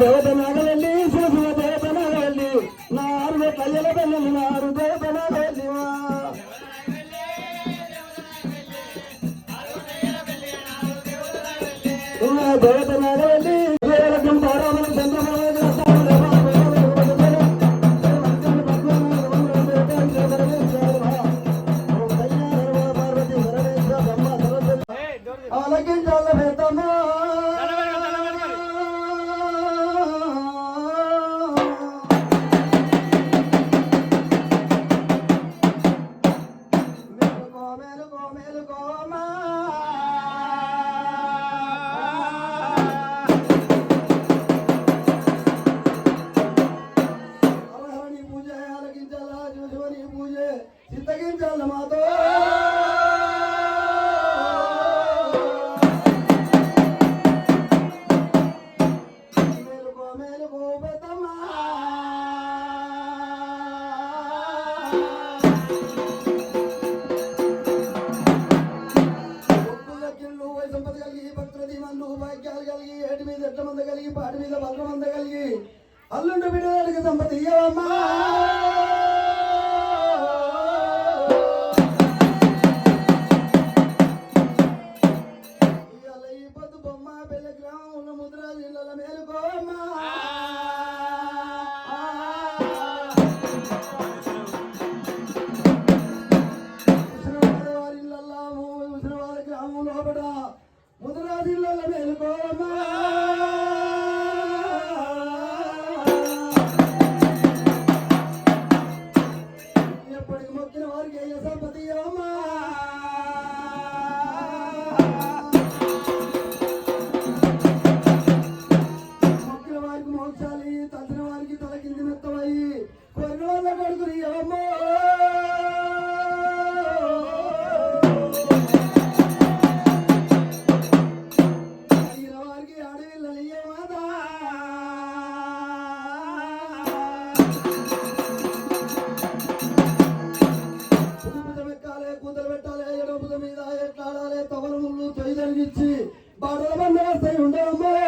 దేవతనాగవెళ్ళి శివ దేవతనాగవెళ్ళి నారు కయ్యల వెళ్ళి నారు దేవతనాగవెళ్ళి దేవతనాగవెళ్ళి అల్లు భాగ్యాలు కలిగి ఏటి మీద ఎట్ల మంద కలిగి పాటి మీద బలమంద కలిగి. అల్లుండు బిడ్డ సంపతి ఇయ్యవమ్మా. மார்கேய சம்பதியம்மா Alabama.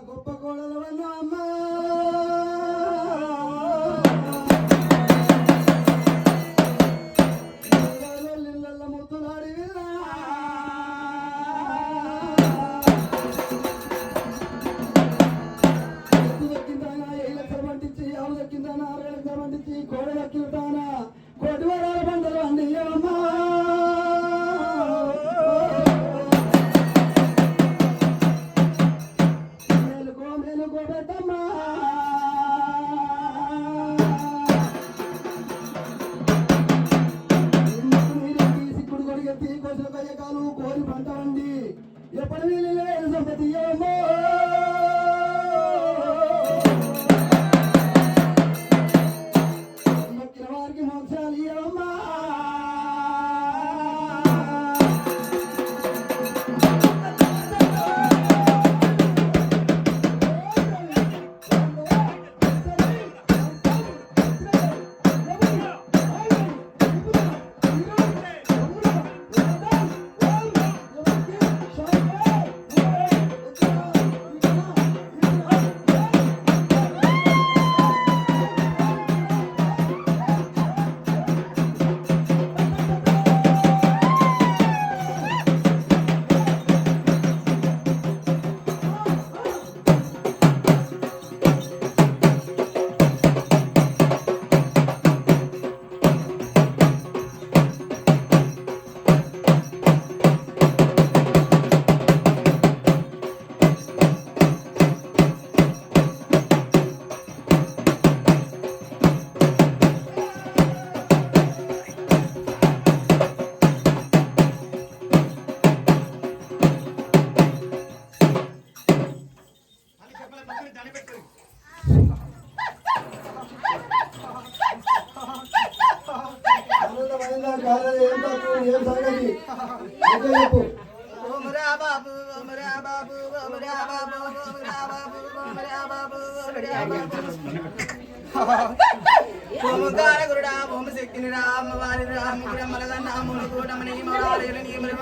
గొప్ప ఎత్తి కోసిన కయ్యకాలు కోరి పంట వండి ఎప్పుడు వీళ్ళే సంపతి ఏమో బాబు గురుడా భూమి శక్తిని రామ వారి రాముడు మలగన్నా మునుగూడమని మరాలి నీమరి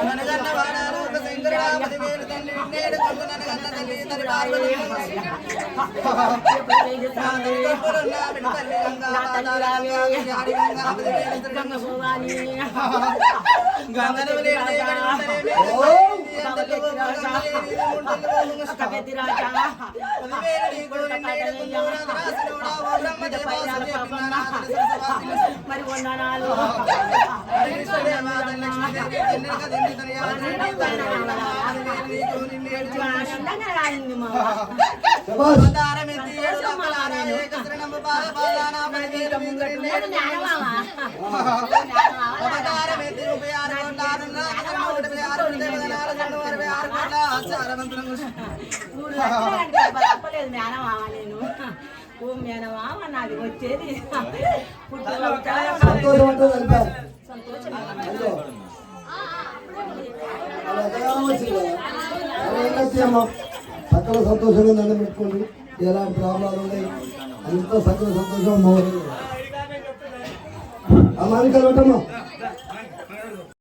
మనగన్న వాడ గంగా పాదాల మరి వందనాలు అందంగా రాయింది మా శబాష్ మూడు నేను ఓ నాది వచ్చేది సకల సంతోషంగా నన్ను పెట్టుకోండి ఎలాంటి ప్రాబ్లాలు ఉన్నాయి అంత సకల సంతోషం అమ్మ అమ్మానికి కలవటమ్మా